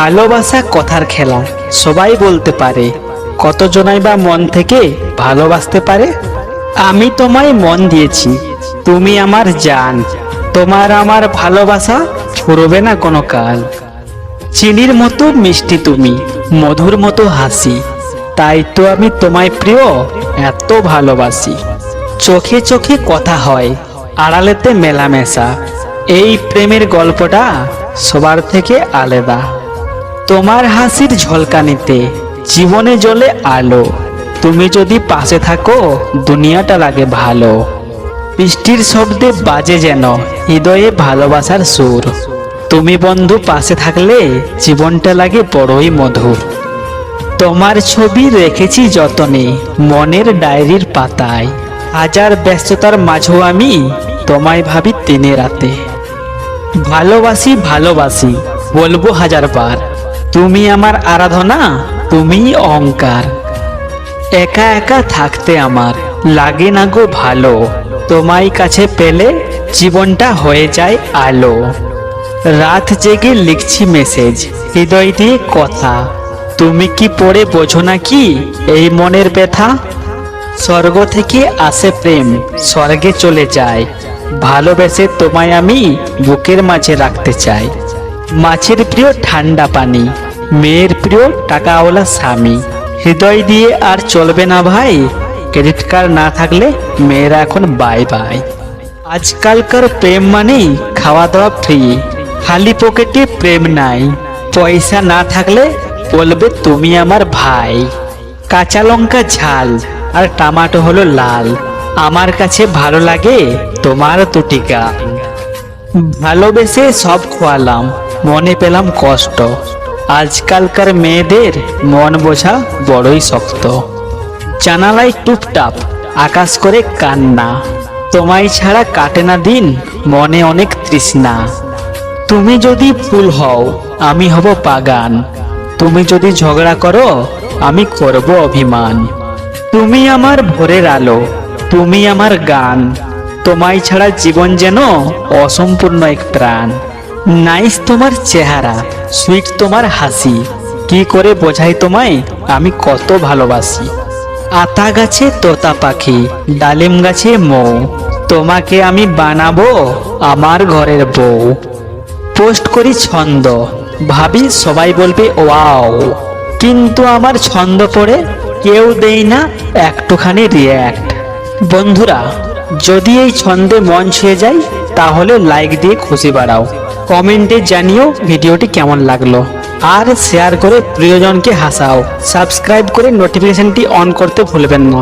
ভালোবাসা কথার খেলা। সবাই বলতে পারে, কতজনাই বা মন থেকে ভালোবাসতে পারে? আমি তোমায় মন দিয়েছি, তুমি আমার জান। তোমার আমার ভালোবাসা ফুরবে না কোনো কাল। চিনির মতো মিষ্টি তুমি, মধুর মতো হাসি। তাই তো আমি তোমায় প্রিয়, এত ভালোবাসি। চোখে চোখে কথা হয়, আড়ালেতে মেলামেশা। এই প্রেমের গল্পটা সবার থেকে আলাদা। তোমার হাসির ঝলকানিতে জীবনে জ্বলে আলো। তুমি যদি পাশে থাকো, দুনিয়াটা লাগে ভালো। বৃষ্টির শব্দে বাজে যেন, হৃদয়ে ভালোবাসার সুর। তুমি বন্ধু পাশে থাকলে, জীবনটা লাগে বড়ই মধুর। তোমার ছবি রেখেছি যতনে, মনের ডায়েরির পাতায়। হাজার ব্যস্ততার মাঝেও আমি তোমায় ভাবি দিনে রাতে। ভালোবাসি ভালোবাসি, বলব হাজার বার তুমি আমার আরাধনা তুমি অহংকার। একা একা থাকতে আমার লাগে না গো ভালো, তোমায় কাছে পেলে জীবনটা হয়ে যায় আলো। রাত জেগে লিখছি মেসেজ, হৃদয় দিয়ে কথা, তুমি কি পড়ে বোঝো না কি এই মনের ব্যথা? স্বর্গ থেকে আসে প্রেম, স্বর্গে চলে যায়, ভালোবেসে তোমায় আমি বুকের মাঝে রাখতে চাই। মাছের প্রিয় ঠান্ডা পানি, মেয়ের প্রিয় টাকাওয়ালা স্বামী। হৃদয় দিয়ে আর চলবে না ভাই, ক্রেডিট কার্ড না থাকলে মেয়েরা এখন বাই বাই। আজকালকার প্রেম মানেই খাওয়া দাওয়া ফ্রি খালি পকেটে প্রেম নাই। পয়সা না থাকলে বলবে তুমি আমার ভাই। কাঁচা লঙ্কা ঝাল আর টমাটো হলো লাল, আমার কাছে ভালো লাগে তোমার দুটি গান। ভালোবেসে সব খোয়ালাম মনে পেলাম কষ্ট। আজকালকার মেয়েদের মন বোঝা বড়ই শক্ত। জানালায় টুপটাপ, আকাশ করে কান্না। তোমায় ছাড়া কাটে না দিন, মনে অনেক তৃষ্ণা। তুমি যদি ফুল হও, আমি হব পাগান তুমি যদি ঝগড়া করো, আমি করব অভিমান। তুমি আমার ভোরের আলো, তুমি আমার গান। তোমায় ছাড়া জীবন যেন অসম্পূর্ণ এক প্রাণ। নাইস তোমার চেহারা সুইট তোমার হাসি। কি করে বোঝাই তোমায়? আমি কত ভালোবাসি। আতা গাছে তোতা পাখি, ডালিম গাছে মৌ। তোমাকে আমি বানাবো আমার ঘরের বউ। পোস্ট করি ছন্দ, ভাবি সবাই বলবে, ওয়াও। কিন্তু আমার ছন্দ পড়ে কেউ দেই না একটুখানি রিয়্যাক্ট বন্ধুরা, যদি এই ছন্দে মন ছুঁয়ে যায়, তাহলে লাইক দিয়ে খুশি বাড়াও। কমেন্টে জানিও ভিডিওটি কেমন লাগল। আর শেয়ার করে প্রিয়জনকে হাসাও। সাবস্ক্রাইব করে নোটিফিকেশনটি অন করতে ভুলবেন না।